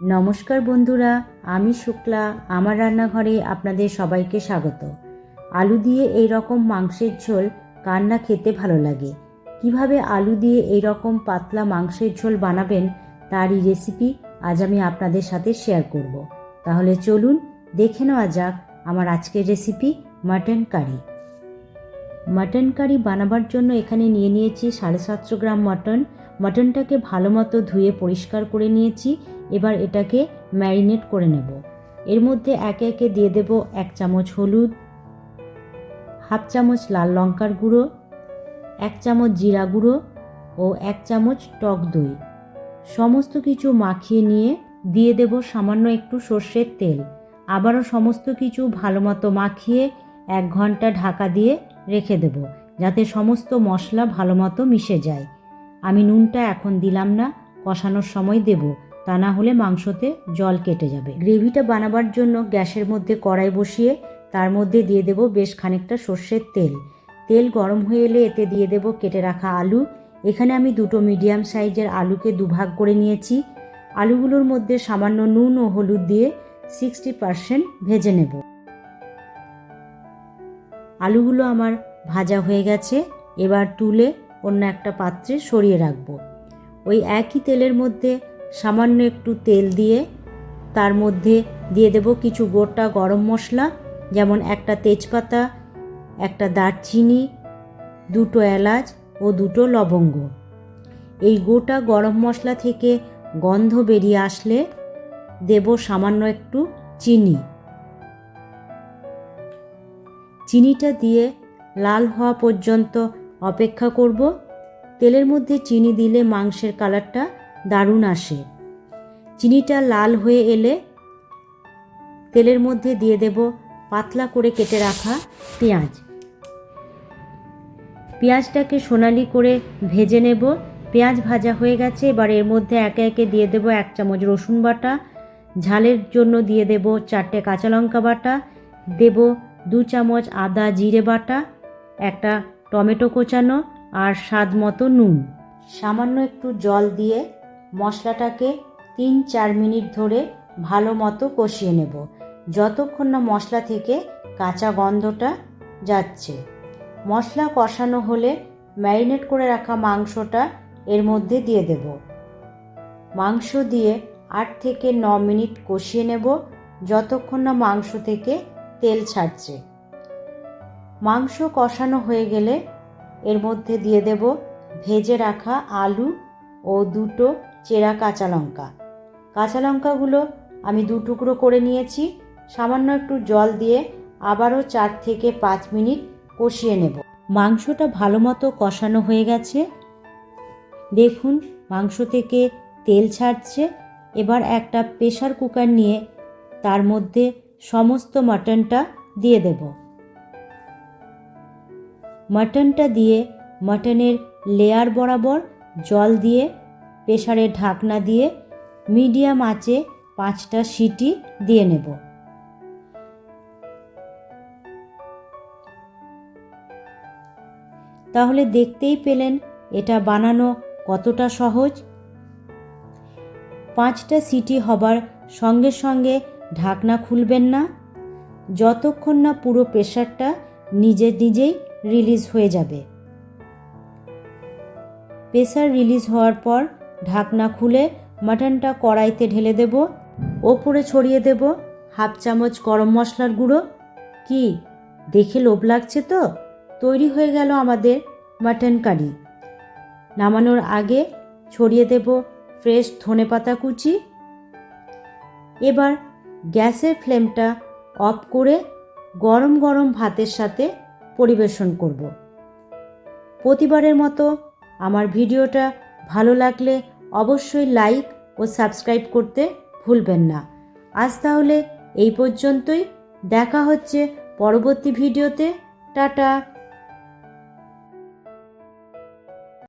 নমস্কার বন্ধুরা, আমি শুক্লা। আমার রান্নাঘরে আপনাদের সবাইকে স্বাগত। আলু দিয়ে এই রকম মাংসের ঝোল কার না খেতে ভালো লাগে? কীভাবে আলু দিয়ে এই রকম পাতলা মাংসের ঝোল বানাবেন তারই রেসিপি আজ আমি আপনাদের সাথে শেয়ার করব। তাহলে চলুন দেখে নেওয়া যাক আমার আজকের recipe, mutton curry. Mutton curry বানাবার জন্য এখানে নিয়ে নিয়েছি সাড়ে সাতশো গ্রাম মাটন। মাটনটাকে ভালো মতো ধুয়ে পরিষ্কার করে নিয়েছি। এবার এটাকে ম্যারিনেট করে নেব। এর মধ্যে একে একে দিয়ে দেব এক চামচ হলুদ, হাফ চামচ লাল লঙ্কার গুঁড়ো, এক চামচ জিরা গুঁড়ো ও এক চামচ টক দই। সমস্ত কিছু মাখিয়ে নিয়ে দিয়ে দেব সামান্য একটু সর্ষের তেল। আবারও সমস্ত কিছু ভালো মতো মাখিয়ে এক ঘণ্টা ঢাকা দিয়ে রেখে দেব, যাতে সমস্ত মশলা ভালো মতো মিশে যায়। আমি নুনটা এখন দিলাম না, কষানোর সময় দেব, তা না হলে মাংসতে জল কেটে যাবে। গ্রেভিটা বানাবার জন্য গ্যাসের মধ্যে কড়াই বসিয়ে তার মধ্যে দিয়ে দেব বেশ খানিকটা সর্ষের তেল। তেল গরম হয়ে এলে এতে দিয়ে দেব কেটে রাখা আলু। এখানে আমি দুটো মিডিয়াম সাইজের আলুকে দুভাগ করে নিয়েছি। আলুগুলোর মধ্যে সামান্য নুন ও হলুদ দিয়ে সিক্সটি পারসেন্ট ভেজে নেব। আলুগুলো আমার ভাজা হয়ে গেছে, এবার তুলে অন্য একটা পাত্রে সরিয়ে রাখব। ওই একই তেলের মধ্যে সামান্য একটু তেল দিয়ে তার মধ্যে দিয়ে দেব কিছু গোটা গরম মশলা, যেমন একটা তেজপাতা, একটা দারচিনি, দুটো এলাচ ও দুটো লবঙ্গ। এই গোটা গরম মশলা থেকে গন্ধ বেরিয়ে আসলে দেব সামান্য একটু চিনি। চিনিটা দিয়ে লাল হওয়া পর্যন্ত অপেক্ষা করব। তেলের মধ্যে চিনি দিলে মাংসের কালারটা দারুণ আসে। চিনিটা লাল হয়ে এলে তেলের মধ্যে দিয়ে দেব পাতলা করে কেটে রাখা পেঁয়াজ। পেঁয়াজটাকে সোনালি করে ভেজে নেব। পেঁয়াজ ভাজা হয়ে গেছে, এবার এর মধ্যে একে একে দিয়ে দেব এক চামচ রসুন বাটা। ঝালের জন্য দিয়ে দেব চারটে কাঁচা লঙ্কা বাটা। দেব দু চামচ আদা জিরে বাটা। একটা টমেটো কোচানো আর স্বাদ মতো নুন। সামান্য একটু জল দিয়ে মশলাটাকে তিন চার মিনিট ধরে ভালো মতো কষিয়ে নেব। যতক্ষণ না মশলা থেকে কাঁচা গন্ধটা যাচ্ছে। মশলা কষানো হলে ম্যারিনেট করে রাখা মাংসটা এর মধ্যে দিয়ে দেব। মাংস দিয়ে আট থেকে ন মিনিট কষিয়ে নেব। যতক্ষণ না মাংস থেকে তেল ছাড়ছে। মাংস কষানো হয়ে গেলে এর মধ্যে দিয়ে দেব ভেজে রাখা আলু ও দুটো চেরা কাঁচা লঙ্কা। কাঁচা লঙ্কাগুলো আমি দু টুকরো করে নিয়েছি। সামান্য একটু জল দিয়ে আবারও চার থেকে পাঁচ মিনিট কষিয়ে নেব। মাংসটা ভালো মতো কষানো হয়ে গেছে। দেখুন, মাংস থেকে তেল ছাড়ছে। এবার একটা প্রেশার কুকার নিয়ে তার মধ্যে সমস্ত মাটনটা দিয়ে দেব। মাটনটা দিয়ে মাটনের লেয়ার বরাবর জল দিয়ে প্রেশারে ঢাকনা দিয়ে মিডিয়াম আঁচে পাঁচটা সিটি দিয়ে নেব। তাহলে দেখতেই পেলেন এটা বানানো কতটা সহজ। পাঁচটা সিটি হবার সঙ্গে সঙ্গে ঢাকনা খুলবেন না, যতক্ষণ না পুরো প্রেশারটা নিজে নিজেই রিলিজ হয়ে যাবে। প্রেশার রিলিজ হওয়ার পর ঢাকনা খুলে মাটনটা কড়াইতে ঢেলে দেব, ওপরে ছড়িয়ে দেব হাফ চামচ গরম মশলার গুঁড়ো। কি, দেখে লোভ লাগছে তো? তৈরি হয়ে গেল আমাদের মাটন কারি। নামানোর আগে ছড়িয়ে দেব ফ্রেশ ধনে পাতা কুচি। এবার গ্যাসের ফ্লেমটা অফ করে গরম গরম ভাতের সাথে পরিবেশন করব। প্রতিবারের মতো আমার ভিডিওটা ভালো লাগলে অবশ্যই লাইক ও সাবস্ক্রাইব করতে ভুলবেন না। আজ তাহলে এই পর্যন্তই। দেখা হচ্ছে পরবর্তী ভিডিওতে। টাটা।